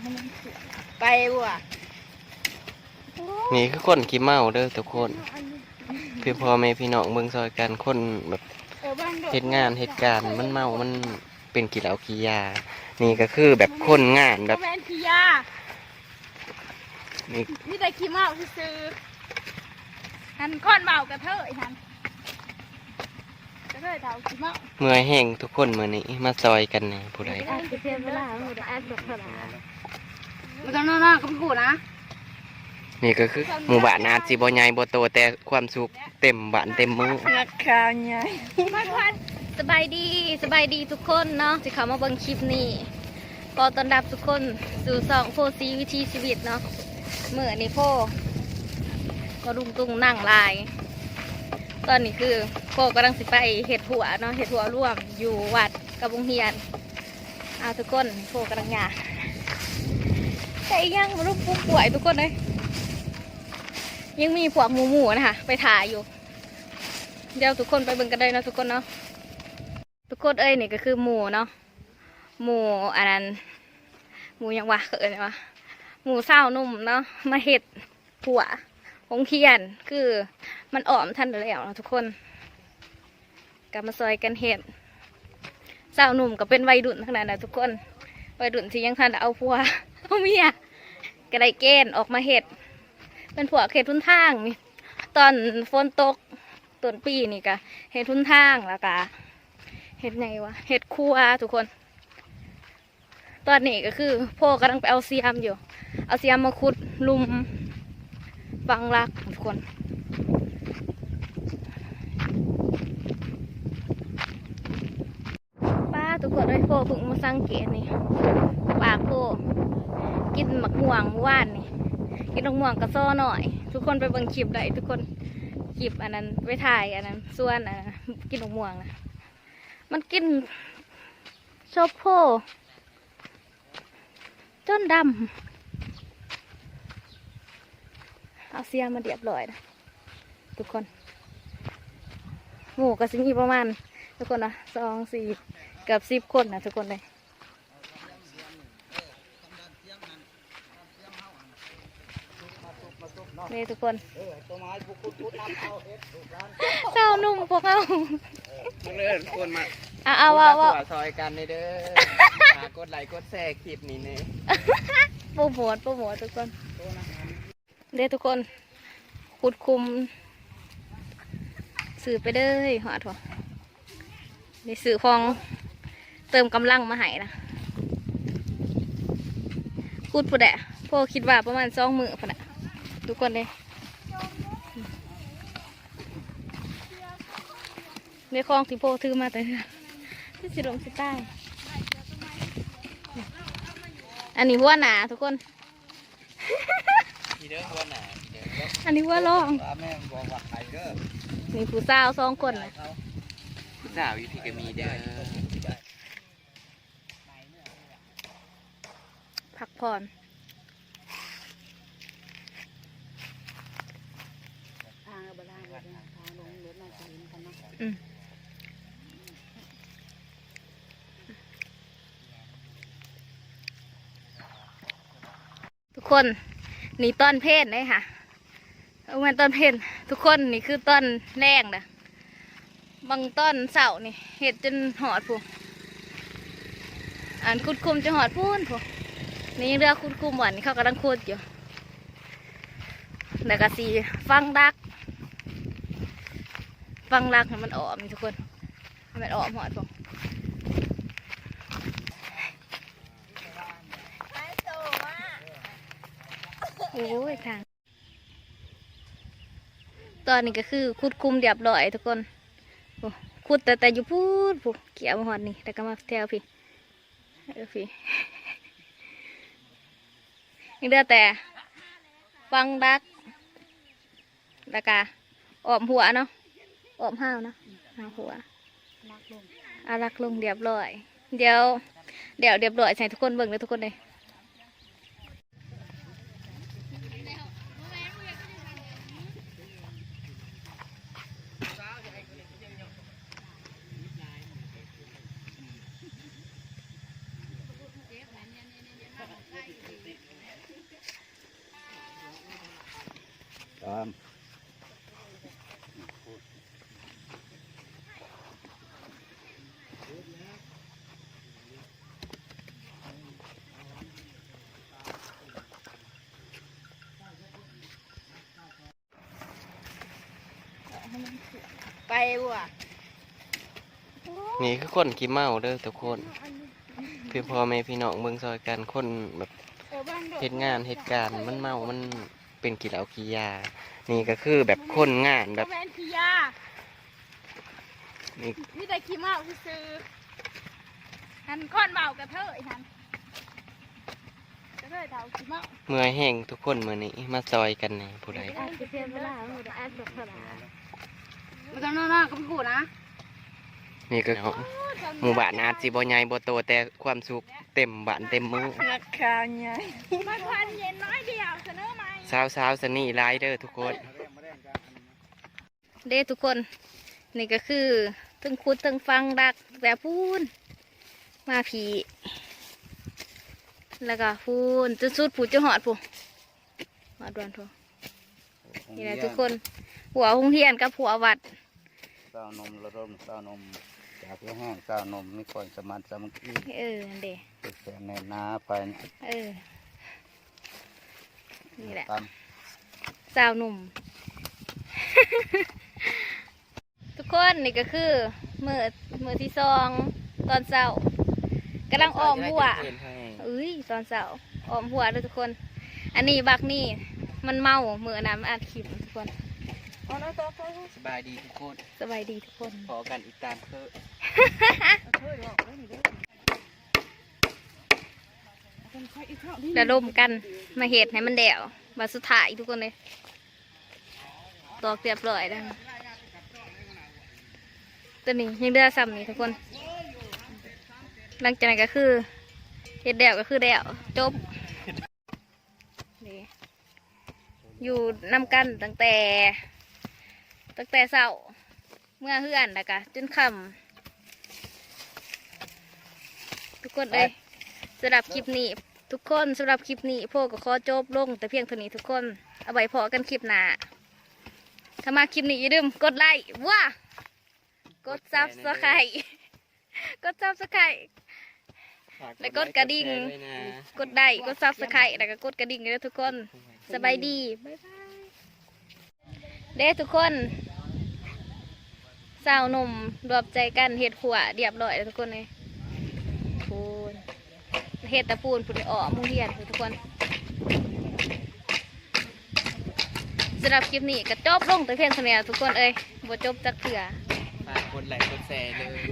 ให้มันสวยไปบัวนี่คือคนขี้เมาเด้อทุกคนพี่พ่อแม่พี่น้องเบิ่งซอยกันคนแบบเออบ้านโดดเฮ็ดงานเฮ็ดการมันเมา มันเป็นกีฬากียา นี่ก็คือแบบคนงานแบบแมนพิยานี่นี่แต่ขี้เมาซื้อๆหันก้อนเมากระเทยหันกระ เทยเท่าขี้เมาเมื่อยแห้งทุกคนมื้อนี้มาซอยกันนี่ผู้ใดแอดเพียนเวลาหมดแอดแบบเท่าไหร่มันต้องนอนๆก็พี่กูนะนี่ก็คือหมู่บ้านอาจสิบ่ใหญ่บ่โตแต่ความสุขเต็มบ้านเต็มมือนักข่าวใหญ่พันพันสบายดีสบายดีทุกคนเนาะที่เขามาเบิ่งคลิปนี้ก็ต้อนรับทุกคนสู่สองโพซีวิธีชีวิตเนาะเมื่อนี้โพก็ลุงตุงนั่งลาย ตอนนี้คือ โพกำลังสิไปเห็ดหัวเนาะเห็ดหัวร่วมอยู่วัดกับวงเฮียนเอาทุกคนโพกำลังหยาแต่อีกอยังรูปผู้ป่วยทุกคนเลยยังมีพวกหมูหมูนะคะไปถ่ายอยู่ เดี๋ยวทุกคนไปเบิ่งกันเลยเนาะทุกคนเนาะทุกคนเอ้ยนี่ก็คือหมูเนาะหมูอันนั้นหมูยังวะเกิดวะหมูเศร้านุ่มเนาะมาเห็ดผัวหงเทียนคือมันอ่อมทันแล้วเนาะทุกคน กับมาซอยกันเห็ดเศร้านุ่มก็เป็นวัยรุ่นทั้งนั้นนะทุกคนวัยรุ่นที่ยังทันเอาผัวเอาเมียก็ได้เกณฑ์ออกมาเห็ด เป็นผัวเขตทุนทางนี่ตอนฝนตกต้นปีนี่ก็เห็ดทุนทางแล้วก็เห็ดไงวะเห็ดครัวทุกคน ตอนนี้ก็คือพ่อกำลังไปเอาเสียมอยู่ เอาเสียมมาขุดลุมฟังรักทุกคน ป้าทุกคนไอ้ย พ่อเพิ่งมาสังเกตนี่ปากพ่อกินหมักม่วงเมื่านนี่กินหมักม่วงกระซ้อหน่อย ทุกคนไปเบิ่งคลิปได้ทุกคนคลิปอันนั้นไปถ่ายอันนั้นส่วนอันนั้นกินหมักม่วงนะมันกินโซโพจนดำเอาเสียมาเรียบร้อยนะทุกคนหมูกระสิมีประมาณทุกคนนะสองสี่ เกือบสิบคนนะทุกคนเลยนี่ทุกคนเศร้าหนุ่มพวกเราเลื่อนคนมาเอาเอาเอาเอาซอยกันเด้อฝากกดไลค์กดแชร์คลิปนี้นี่โปรโมทโปรโมททุกคนเด้อทุกคนขุดคุมสื่อไปเด้อหอดหัวนี่สื่อฟอง เติมกำลังมาให้นะขุดผู้ใดพ่อคิดว่าประมาณสองมือพะนะทุกคนเลยในคลองที่โพถือมาแต่เรือที่สิลงสิใต้ อันนี้หัวหนาทุกคนทีเด้อหัวหน้าเด้ออันนี้หัว่าลองแม่บอกว่าใครเด้อนี่ผู้สาวสองคนนะผู้สาวอยู่ที่ก็มีเด้อ พักผ่อนทางบลาเลยทางลงรถมาจะเห็นกันเนาะอืมทุกคนนี่ต้นเพศเลยค่ะเอามาต้นเพศทุกคนนี่คือต้นแรงนะบางต้นเสานี่เห็ดจนหอดผู้อันคุดคุมจะหอดพูนผู้ นี่เรือคุดคุมหวานนี่เขากำลังคุดอยู่แล้วก็สีฟังดัก ฟังรักมันออกนี่ทุกคน มันออกหอดผมโอ้ยทาง ตอนนี้ก็คือคุดคุมเรียบร้อยทุกคนโอ้คุดแต่แต่อยู่พูดผู้เกี่ยวหอดนี่แต่ก็มาแถวพี่เออพี่ ยังเดือแต่ฟังรักแล้วก็ออมหัวเนาะออมห้าวเนาะห้าวหัวนักลงอารักลงเรียบร้อย เดี๋ยว เดี๋ยวเรียบร้อยใส่ทุกคนเบิ่งเลยทุกคนเลย ไปว่ะนี่คือคนขี้เมาเด้อทุกคนเพื่อพ่อแม่พี่น้องเบิ่งซอยกันคนแบบเออบ้านโดดเหตุงานเหตุการณ์มันเมา มันเป็นกีฬากียา นี่ก็คือแบบคนงานแบบแมนพิยานี่นี่แต่ขี้เมาซื้อๆหันก้อนเมากระเทยหันกระเทยเท่าขี้เมาเมื่อยแห้งทุกคนมื้อนี้มาซอยกันนี่ผู้ใดอาจจะเสียเวลาหมดอาจจะเวลา ไม่ต้องนอนๆก็ไม่กูนะนี่ก็หมู่บ้านอาจสิบ่ใหญ่บ่โตแต่ความสุขเต็มบ้านเต็มมือราคาใหญ่มันพันเย็นน้อยเดียวเสนอไหมสาวๆสนี่หลายเด้อทุกคน เด้ทุกคน นี่ก็คือถึงคุดถึงฟังดักแบบพูนมาผีแล้วก็พูนจนสุดผูจะหอดผูหอดดวนพูนี่แหละทุกคน หัวหงเฮียนกับหัววัด เต้านมระดมเต้านมจากที่แห้งเต้านมมีคนสมานสามัคคีเออนั่นเด้ติดแต่ในนาไปเออนี่แหละตามสาวหนุ่ม ทุกคนนี่ก็คือมือมือที่สองตอนเช้ากำลังออมหัวเอ้ยตอนเช้าออมหัวเลยทุกคน อันนี้บักนี่มันเมามือน้ำอัดขิมทุกคน เอาแล้วตัวเขาสบายดีทุกคน สบายดีทุกคนขอกันอีกตามเถอะเฮ้ยบอกไว้นี่เด้อเป็นใครอีกเท่านี้ระดมกันมาเหตุให้มันแดวมาสุดท้ายทุกคนเลยตอกเรียบร้อยแล้วตัวนี้ยังเดือซ้ำนี่ทุกคน หลังจากนั้นก็คือเห็ดแดวก็คือแดวจบนี่อยู่นำกันตั้งแต่ ตั้งแต่เช้าเมื่อเฮือนแล้วก็จนค่ำทุกคนเลยสำหรับคลิปนี้ทุกคนสำหรับคลิปนี้พวกก็ขอจบลง แต่เพียงเท่านี้ทุกคนเอาไว้พอกันคลิปหน้าถ้ามาคลิปนี้อย่าลืมกดไลค์ว้ากดซับสไครต์กดซับสไครต์แล้วกดกระดิ่ง กดได้กดซับสไครต์แล้วก็กดกระดิ่งด้วยทุกคน สบายดี บ๊ายบาย เด้ทุกคน สาวหนุ่มรวบใจกันเห็ดขวเดียบร้อยแล้วทุกคนเลยพูนเห็ดตะปูนปูนอ๋อมุงเฮียนพูนทุกคนสำหรับคลิปนี้ก็จบลงแต่เพียงเท่านี้ทุกคนเอ้ยบ่จบจักเถื่อฝากกดไลค์กดแชร์เลย